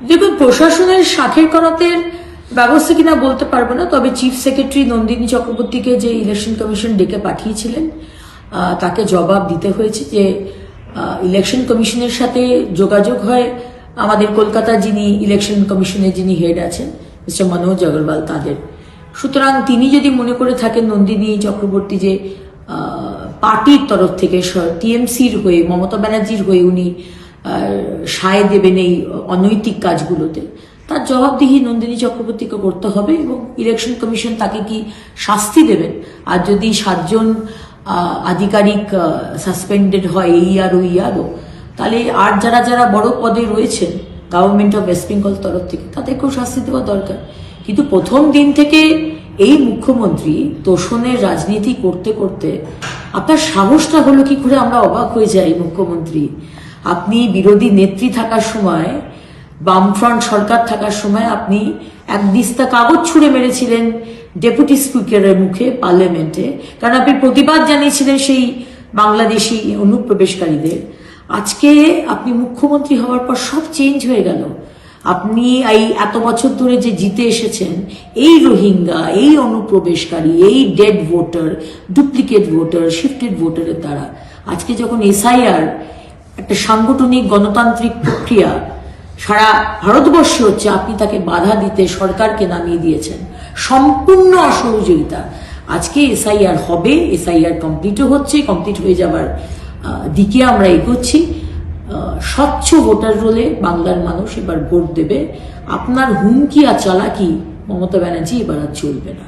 দেখুন, প্রশাসনের শাখের করাতের ব্যবস্থা কিনা বলতে পারব না, তবে চিফ সেক্রেটারি নন্দিনী চক্রবর্তীকে যে ইলেকশন কমিশন ডেকে পাঠিয়েছিলেন তাকে জবাব দিতে হয়েছে যে ইলেকশন কমিশনের সাথে যোগাযোগ হয় আমাদের কলকাতা যিনি ইলেকশন কমিশনের যিনি হেড আছেন মিস্টার মনোজ আগরওয়াল তাদের। সুতরাং তিনি যদি মনে করে থাকেন নন্দিনী চক্রবর্তী যে পার্টির তরফ থেকে টিএমসির হয়ে, মমতা ব্যানার্জির হয়ে উনি সায় দেবেন এই অনৈতিক কাজগুলোতে। তার জবাবদিহি নন্দিনী চক্রবর্তীকে করতে হবে এবং ইলেকশন কমিশন তাকে কি শাস্তি দেবেন? আর যদি সাতজন আধিকারিক সাসপেন্ডেড হয় এই আর ওই আরও, তাহলে আর যারা যারা বড় পদে রয়েছেন গভর্নমেন্ট অফ ওয়েস্ট বেঙ্গল তরফ থেকে, তাদেরকেও শাস্তি দেওয়া দরকার। কিন্তু প্রথম দিন থেকে এই মুখ্যমন্ত্রী তোষণের রাজনীতি করতে করতে আপনার সাহসটা হলো কি করে আমরা অবাক হয়ে যাই মুখ্যমন্ত্রী? আপনি বিরোধী নেত্রী থাকার সময়, বামফ্রন্ট সরকার থাকার সময় আপনি এক দিস্তা কাগজ ছুঁড়ে মেরেছিলেন ডেপুটি স্পিকারের মুখে পার্লামেন্টে। কারণ আপনি প্রতিবাদ জানিয়েছিলেন সেই বাংলাদেশি অনুপ্রবেশকারীদের। আজকে আপনি মুখ্যমন্ত্রী হওয়ার পর সব চেঞ্জ হয়ে গেল। আপনি এই এত বছর ধরে যে জিতে এসেছেন, এই রোহিঙ্গা, এই অনুপ্রবেশকারী, এই dead voter, duplicate voter, shifted ভোটারের দ্বারা। আজকে যখন এসআইআর একটা সাংগঠনিক গণতান্ত্রিক প্রক্রিয়া সারা ভারতবর্ষে হচ্ছে আপনি তাকে বাধা দিতে সরকারকে নামিয়ে দিয়েছেন। সম্পূর্ণ অসহযোগিতা। আজকে এসআইআর হবে, এসআইআর কমপ্লিটও হচ্ছে কমপ্লিট হয়ে যাবার দিকে আমরা এগোচ্ছি। স্বচ্ছ ভোটার রোলে বাংলার মানুষ এবার ভোট দেবে। আপনার হুমকি আর চালাকি মমতা ব্যানার্জি এবার আর চলবে না।